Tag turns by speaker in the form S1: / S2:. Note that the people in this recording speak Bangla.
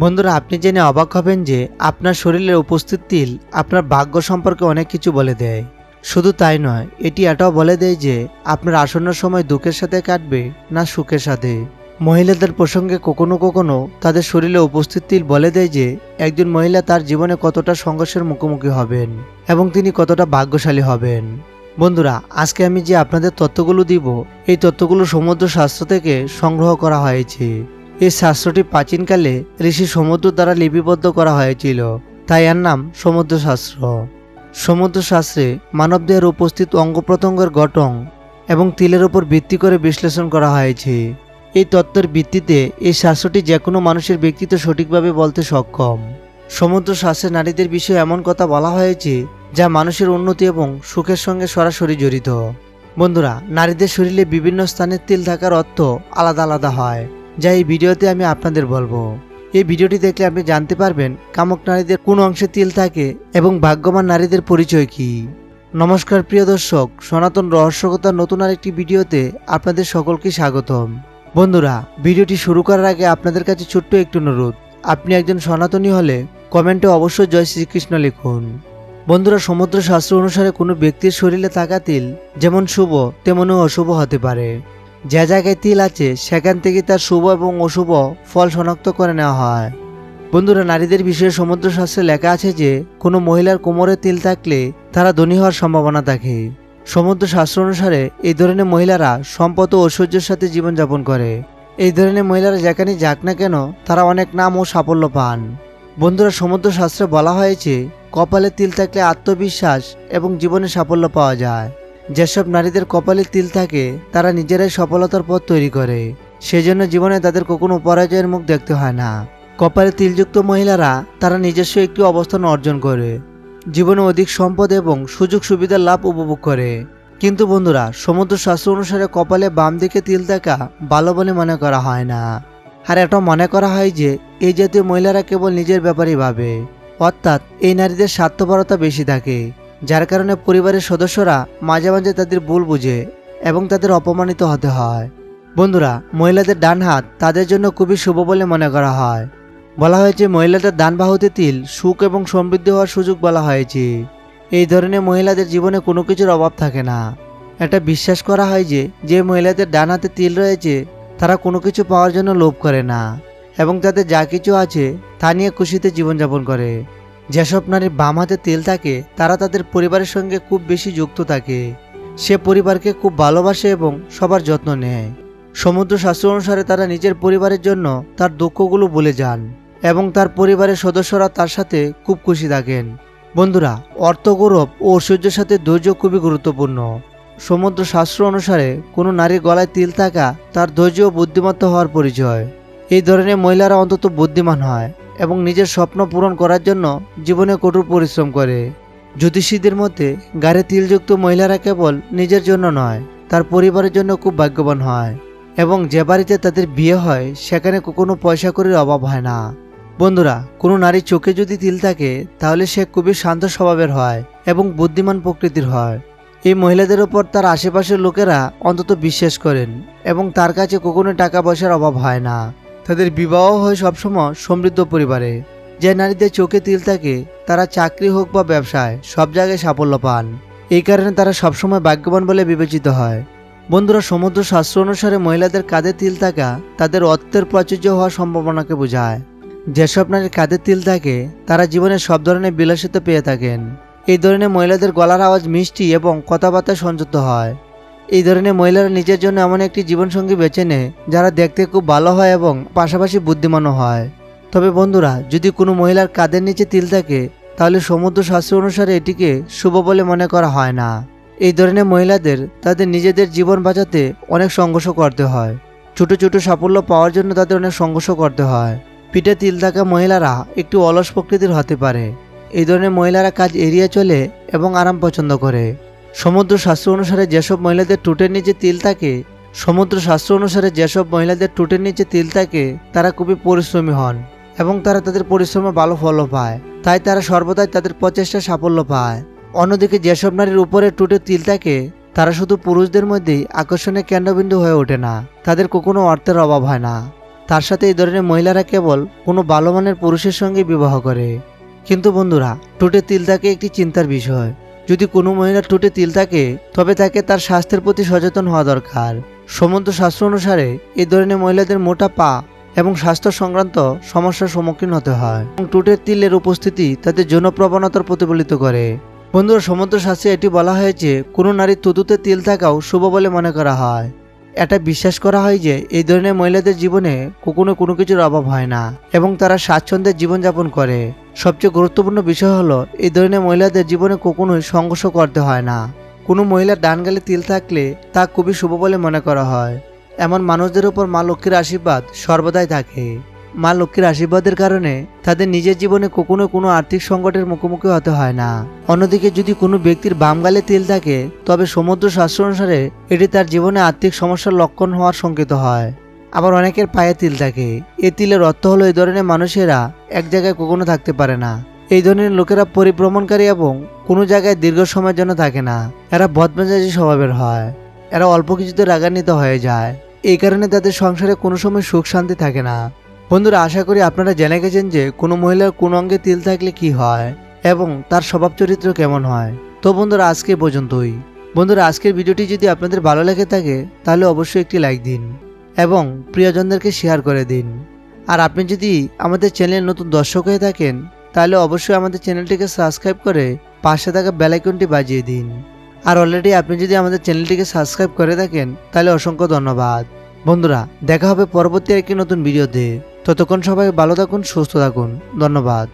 S1: বন্ধুরা, আপনি জেনে অবাক হবেন যে আপনার শরীরের উপস্থিত তিল আপনার ভাগ্য সম্পর্কে অনেক কিছু বলে দেয়। শুধু তাই নয়, এটি এটাও বলে দেয় যে আপনার আসন্ন সময় দুঃখের সাথে কাটবে না সুখের সাথে। মহিলাদের প্রসঙ্গে কখনো কখনো তাদের শরীরে উপস্থিত তিল বলে দেয় যে একজন মহিলা তার জীবনে কতটা সংঘর্ষের মুখোমুখি হবেন এবং তিনি কতটা ভাগ্যশালী হবেন। বন্ধুরা, আজকে আমি যে আপনাদের তথ্যগুলো দিব, এই তথ্যগুলো সমুদ্র শাস্ত্র থেকে সংগ্রহ করা হয়েছে। এই শাস্ত্রটি প্রাচীনকালে ঋষি সমুদ্র দ্বারা লিপিবদ্ধ করা হয়েছিল, তাই এর নাম সমুদ্র শাস্ত্র সমুদ্র শাস্ত্রে মানবদেহের উপস্থিত অঙ্গ প্রত্যঙ্গের গঠন এবং তিলের উপর ভিত্তি করে বিশ্লেষণ করা হয়েছে। এই তত্ত্বের ভিত্তিতে এই শাস্ত্রটি যে কোনো মানুষের ব্যক্তিত্ব সঠিকভাবে বলতে সক্ষম। সমুদ্র শাস্ত্রে নারীদের বিষয়ে এমন কথা বলা হয়েছে, যা মানুষের উন্নতি এবং সুখের সঙ্গে সরাসরি জড়িত। বন্ধুরা, নারীদের শরীরে বিভিন্ন স্থানের তিল থাকার অর্থ আলাদা আলাদা হয়। যা এই ভিডিওতে আমি আপনাদের বলব। এই ভিডিওটি দেখলে আপনি জানতে পারবেন কামক নারীদের কোন অংশে তিল থাকে এবং ভাগ্যবান নারীদের পরিচয় কি। নমস্কার প্রিয় দর্শক, সনাতন রহস্যকতার নতুন আরেকটি ভিডিওতে আপনাদের সকলকে স্বাগতম। বন্ধুরা, ভিডিওটি শুরু করার আগে আপনাদের কাছে ছোট্ট একটু অনুরোধ। আপনি একজন সনাতনী হলে কমেন্টে অবশ্যই জয় শ্রীকৃষ্ণ লিখুন। বন্ধুরা সমুদ্র শাস্ত্র অনুসারে কোনো ব্যক্তির শরীরে থাকা তিল যেমন শুভ, তেমনও অশুভ হতে পারে। যে জায়গায় তিল আছে, সেখান থেকে তার শুভ এবং অশুভ ফল শনাক্ত করে নেওয়া হয়। বন্ধুরা, নারীদের বিষয়ে সমুদ্র শাস্ত্রে লেখা আছে যে, কোনো মহিলার কোমরে তিল থাকলে তারা ধনী হওয়ার সম্ভাবনা থাকে। সমুদ্র শাস্ত্র অনুসারে এই ধরনের মহিলারা সম্পদ ও ঐশ্বর্যের সাথে জীবনযাপন করে। এই ধরনের মহিলারা যেখানে যাক না কেন, তারা অনেক নাম ও সাফল্য পান। বন্ধুরা সমুদ্র শাস্ত্রে বলা হয়েছে, কপালে তিল থাকলে আত্মবিশ্বাস এবং জীবনে সাফল্য পাওয়া যায়। যেসব নারীদের কপালে তিল থাকে, তারা নিজেরাই সফলতার পথ তৈরি করে। সেজন্য জীবনে তাদের কখনো পরাজয়ের মুখ দেখতে হয় না। কপালে তিলযুক্ত মহিলারা, তারা নিজস্ব একটি অবস্থান অর্জন করে। জীবনে অধিক সম্পদ এবং সুযোগ সুবিধার লাভ উপভোগ করে। কিন্তু বন্ধুরা, সমুদ্র শাস্ত্র অনুসারে কপালে বাম দিকে তিল থাকা ভালো বলে মনে করা হয় না। আর এটা মনে করা হয় যে, এই জাতীয় মহিলারা কেবল নিজের ব্যাপারেই ভাবে। অর্থাৎ এই নারীদের স্বার্থপরতা বেশি থাকে। যার কারণে পরিবারের সদস্যরা মাঝে মাঝে তাদের ভুল বুঝে এবং তাদের অপমানিত হতে হয়। বন্ধুরা, মহিলাদের ডান হাত তাদের জন্য খুবই শুভ বলে মনে করা হয়। বলা হয়েছে, মহিলাদের ডান বাহুতে তিল সুখ এবং সমৃদ্ধি হওয়ার সুযোগ বলা হয়েছে। এই ধরনের মহিলাদের জীবনে কোনো কিছুর অভাব থাকে না। এটা বিশ্বাস করা হয় যে যে মহিলাদের ডান হাতে তিল রয়েছে, তারা কোনো কিছু পাওয়ার জন্য লোভ করে না এবং তাদের যা কিছু আছে তা নিয়ে খুশিতে জীবনযাপন করে। যেসব নারীর বাম হাতে তেল থাকে, তারা তাদের পরিবারের সঙ্গে খুব বেশি যুক্ত থাকে। সে পরিবারকে খুব ভালোবাসে এবং সবার যত্ন নেয়। সমুদ্র শাস্ত্র অনুসারে তারা নিজের পরিবারের জন্য তার দুঃখগুলো বলে যান এবং তার পরিবারের সদস্যরা তার সাথে খুব খুশি থাকেন। বন্ধুরা অর্থ গৌরব ও ঐশ্বর্যের সাথে ধৈর্য খুবই গুরুত্বপূর্ণ। সমুদ্র শাস্ত্র অনুসারে কোনো নারীর গলায় তিল থাকা তার ধৈর্য ও বুদ্ধিমত্তা হওয়ার পরিচয়। এই ধরনের মহিলারা অন্তত বুদ্ধিমান হয়। এবং নিজের স্বপ্ন পূরণ করার জন্য জীবনে কঠোর পরিশ্রম করে। জ্যোতিষীদের মধ্যে গাড়ে তিলযুক্ত মহিলারা কেবল নিজের জন্য নয়, তার পরিবারের জন্য খুব ভাগ্যবান হয় এবং যে বাড়িতে তাদের বিয়ে হয়, সেখানে কখনো পয়সা করির অভাব হয় না। বন্ধুরা, কোনো নারীর চোখে যদি তিল থাকে, তাহলে সে খুবই শান্ত স্বভাবের হয় এবং বুদ্ধিমান প্রকৃতির হয়। এই মহিলাদের ওপর তার আশেপাশের লোকেরা অন্তত বিশ্বাস করেন এবং তার কাছে কখনো টাকা পয়সার অভাব হয় না। তাদের বিবাহ হয় সবসময় সমৃদ্ধ পরিবারে। যে নারীদের চোখে তিল থাকে, তারা চাকরি হোক বা ব্যবসায়, সব জায়গায় সাফল্য পান। এই কারণে তারা সবসময় ভাগ্যবান বলে বিবেচিত হয়। বন্ধুরা, সমুদ্র শাস্ত্র অনুসারে মহিলাদের কাঁধে তিল থাকা তাদের অর্থের প্রাচুর্য হওয়ার সম্ভাবনাকে বোঝায়। যেসব নারীর কাঁধে তিল থাকে, তারা জীবনে সব ধরনের বিলাসিতা পেয়ে থাকেন। এই ধরনের মহিলাদের গলার আওয়াজ মিষ্টি এবং কথাবার্তা সংযুক্ত হয়। এই ধরনের মহিলারা নিজের জন্য এমন একটি জীবনসঙ্গী বেছে নেয়, যারা দেখতে খুব ভালো হয় এবং পাশাপাশি বুদ্ধিমানও হয়। তবে বন্ধুরা, যদি কোনো মহিলার কাঁধের নিচে তিল থাকে, তাহলে সমুদ্র শাস্ত্র অনুসারে এটিকে শুভ বলে মনে করা হয় না। এই ধরনের মহিলাদের তাদের নিজেদের জীবন বাঁচাতে অনেক সংঘর্ষ করতে হয়। ছোট ছোট সাফল্য পাওয়ার জন্য তাদের অনেক সংঘর্ষ করতে হয়। পিঠে তিল থাকা মহিলারা একটু অলস প্রকৃতির হতে পারে। এই ধরনের মহিলারা কাজ এড়িয়ে চলে এবং আরাম পছন্দ করে। সমুদ্র শাস্ত্র অনুসারে যেসব মহিলাদের টুটের নিচে তিল থাকে সমুদ্র শাস্ত্র অনুসারে যেসব মহিলাদের টুটের নিচে তিল থাকে, তারা খুবই পরিশ্রমী হন এবং তারা তাদের পরিশ্রমে ভালো ফলও পায়। তাই তারা সর্বদাই তাদের প্রচেষ্টা সাফল্য পায়। অন্যদিকে যেসব নারীর উপরে টুটে তিল থাকে, তারা শুধু পুরুষদের মধ্যেই আকর্ষণের কেন্দ্রবিন্দু হয়ে ওঠে না, তাদের কখনো অর্থের অভাব হয় না। তার সাথে এই ধরনের মহিলারা কেবল কোনো ভালো মানের পুরুষের সঙ্গে বিবাহ করে। কিন্তু বন্ধুরা টুটে তিল থাকে একটি চিন্তার বিষয়। যদি কোনো মহিলার টুটে তিল থাকে, তবে তাকে তার স্বাস্থ্যের প্রতি সচেতন হওয়া দরকার। সমন্ত শাস্ত্র অনুসারে এই ধরনের মহিলাদের মোটা পা এবং স্বাস্থ্য সংক্রান্ত সমস্যার সম্মুখীন হতে হয় এবং টুটের তিলের উপস্থিতি তাদের জনপ্রবণতার প্রবণতার প্রতিফলিত করে। বন্ধুরা সমুদ্র শাস্ত্রে এটি বলা হয়েছে, কোনো নারীর তুতুতে তিল থাকাও শুভ বলে মনে করা হয়। এটা বিশ্বাস করা হয় যে এই ধরনের মহিলাদের জীবনে কখনো কোনো কিছুর অভাব হয় না এবং তারা স্বাচ্ছন্দ্যের জীবনযাপন করে। সবচেয়ে গুরুত্বপূর্ণ বিষয় হলো, এই ধরনের মহিলাদের জীবনে কখনোই সংঘর্ষ করতে হয় না। কোনো মহিলার ডান গালে তিল থাকলে তা খুবই শুভ বলে মনে করা হয়। এমন মানুষদের উপর মা লক্ষ্মীর আশীর্বাদ সর্বদাই থাকে। মা লক্ষ্মীর আশীর্বাদের কারণে তাদের নিজের জীবনে কখনো কোনো আর্থিক সংকটের মুখোমুখি হতে হয় না। অন্যদিকে যদি কোনো ব্যক্তির বাম গালে তিল থাকে, তবে সমুদ্র শাস্ত্র অনুসারে এটি তার জীবনে আর্থিক সমস্যার লক্ষণ হওয়ার সংকেত হয়। আবার অনেকের পায়ে তিল থাকে। এ তিলের অর্থ হলো এই ধরনের মানুষেরা এক জায়গায় কখনো থাকতে পারে না। এই ধরনের লোকেরা পরিভ্রমণকারী এবং কোনো জায়গায় দীর্ঘ সময়ের জন্য থাকে না। এরা বদমেজাজি স্বভাবের হয়। এরা অল্প কিছুতে রাগান্বিত হয়ে যায়। এই কারণে তাদের সংসারে কোনো সময় সুখ শান্তি থাকে না। বন্ধুরা, আশা করি আপনারা জেনে গেছেন যে কোনো মহিলার কোন অঙ্গে তিল থাকলে কি হয় এবং তার স্বভাব চরিত্র কেমন হয়। তো বন্ধুরা, আজকে পর্যন্তই। বন্ধুরা, আজকের ভিডিওটি যদি আপনাদের ভালো লেগে থাকে, তাহলে অবশ্যই একটি লাইক দিন এবং প্রিয়জনদেরকে শেয়ার করে দিন। আর আপনি যদি আমাদের চ্যানেলের নতুন দর্শক হয়ে থাকেন, তাহলে অবশ্যই আমাদের চ্যানেলটিকে সাবস্ক্রাইব করে পাশে থাকা বেলাইকনটি বাজিয়ে দিন। আর অলরেডি আপনি যদি আমাদের চ্যানেলটিকে সাবস্ক্রাইব করে থাকেন, তাহলে অসংখ্য ধন্যবাদ। বন্ধুরা, দেখা হবে পরবর্তী একটি নতুন ভিডিওতে। ততক্ষণ সবাই ভালো থাকুন সুস্থ থাকুন। ধন্যবাদ।